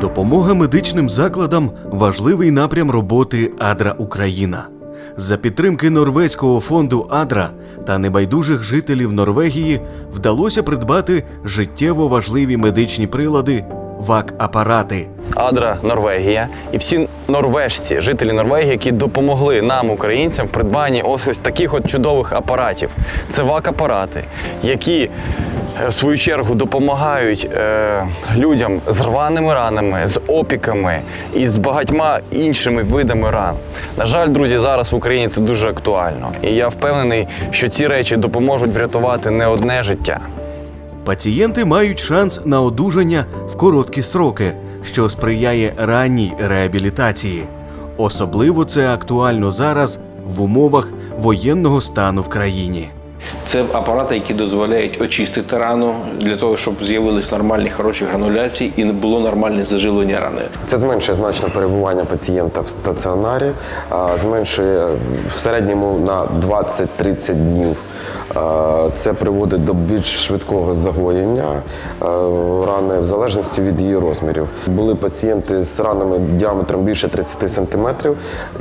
Допомога медичним закладам важливий напрям роботи Адра Україна. За підтримки норвезького фонду Адра та небайдужих жителів Норвегії вдалося придбати життєво важливі медичні прилади ВАК-апарати. Адра, Норвегія, і всі норвежці, жителі Норвегії, які допомогли нам, українцям, в придбанні ось ось таких от чудових апаратів. Це ВАК-апарати, які е, в свою чергу допомагають е, людям з рваними ранами, з опіками і з багатьма іншими видами ран. На жаль, друзі, зараз в Україні це дуже актуально. І я впевнений, що ці речі допоможуть врятувати не одне життя. Пацієнти мають шанс на одужання в короткі сроки, що сприяє ранній реабілітації. Особливо це актуально зараз в умовах воєнного стану в країні. Це апарати, які дозволяють очистити рану для того, щоб з'явились нормальні хороші грануляції і не було нормальне заживлення рани. Це зменшує значно перебування пацієнта в стаціонарі, а, зменшує в середньому на 20-30 днів. А, Це приводить до більш швидкого загоєння рани в залежності від її розмірів. Були пацієнти з ранами діаметром більше 30 см,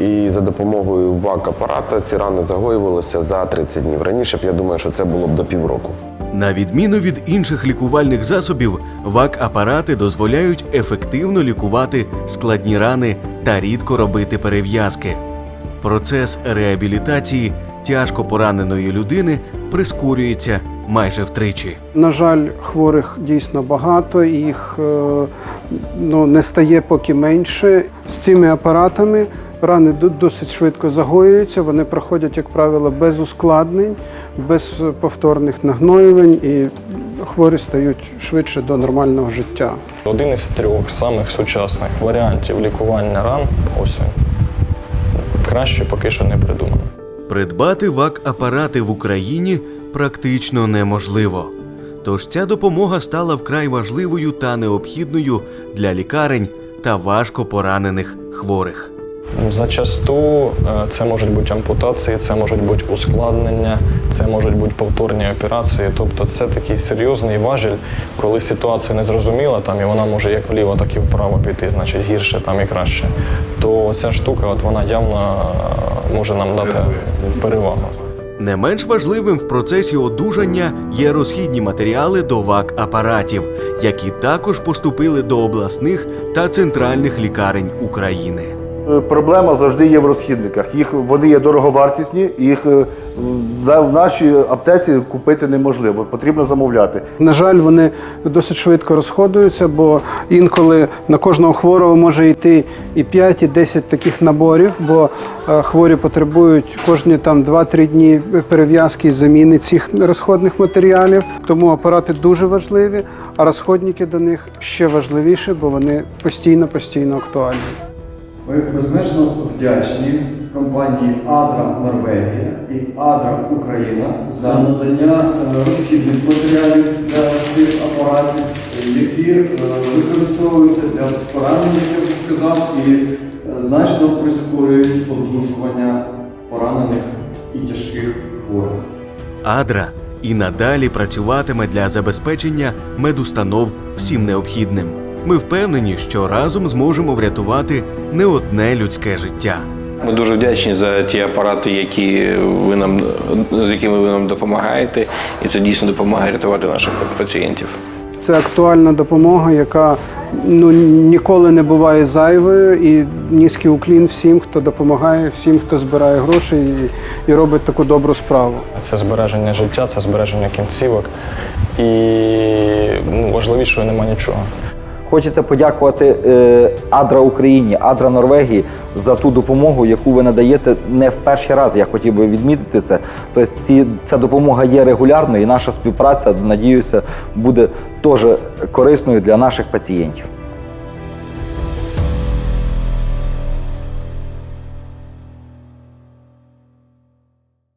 і за допомогою ВАК-апарата ці рани загоювалися за 30 днів. Раніше б я думаю, що це було б до півроку. На відміну від інших лікувальних засобів, ВАК-апарати дозволяють ефективно лікувати складні рани та рідко робити перев'язки. Процес реабілітації тяжко пораненої людини прискорюється майже втричі. На жаль, хворих дійсно багато, їх е, ну, не стає поки менше. З цими апаратами рани досить швидко загоюються. Вони проходять, як правило, без ускладнень, без повторних нагноювань, і хворі стають швидше до нормального життя. Один із трьох самих сучасних варіантів лікування ран ось він. Краще поки що не придумано. Придбати ВАК-апарати в Україні практично неможливо. Тож ця допомога стала вкрай важливою та необхідною для лікарень та важко поранених хворих. Зачасту е, це можуть бути ампутації, це можуть бути ускладнення, це можуть бути повторні операції. Тобто це такий серйозний важіль, коли ситуація не зрозуміла, там і вона може як вліво, так і вправо піти, значить гірше там і краще. То ця штука, от вона явно е, може нам дати перевагу. Не менш важливим в процесі одужання є розхідні матеріали до ВАК-апаратів, які також поступили до обласних та центральних лікарень України. Е, Проблема завжди є в розхідниках. Їх вони є дороговартісні, їх е, в нашій аптеці купити неможливо. Потрібно замовляти. На жаль, вони досить швидко розходуються, бо інколи на кожного хворого може йти і 5, і 10 таких наборів, бо е, хворі потребують кожні там 2-3 дні перев'язки і заміни цих розходних матеріалів. Тому апарати дуже важливі, а розходники до них ще важливіше, бо вони постійно постійно актуальні. Ми безмежно вдячні компанії Адра Норвегія і Адра Україна за надання е, розхідних матеріалів для цих апаратів, які е, використовуються для поранень, як я вже сказав, і е, значно прискорюють одужування поранених і тяжких хворих. Адра і надалі працюватиме для забезпечення медустанов всім необхідним. Ми впевнені, що разом зможемо врятувати не одне людське життя. Ми дуже вдячні за ті апарати, які ви нам з якими ви нам допомагаєте, і це дійсно допомагає рятувати наших пацієнтів. Це актуальна допомога, яка ну ніколи не буває зайвою. І низький уклін всім, хто допомагає, всім, хто збирає гроші і, і робить таку добру справу. Це збереження життя, це збереження кінцівок. І ну, важливішого нема нічого. Хочеться подякувати е, Адра Україні, Адра Норвегії за ту допомогу, яку ви надаєте не в перший раз. Я хотів би відмітити це. Тобто ці, ця допомога є регулярною, і наша співпраця, надіюся, буде теж корисною для наших пацієнтів.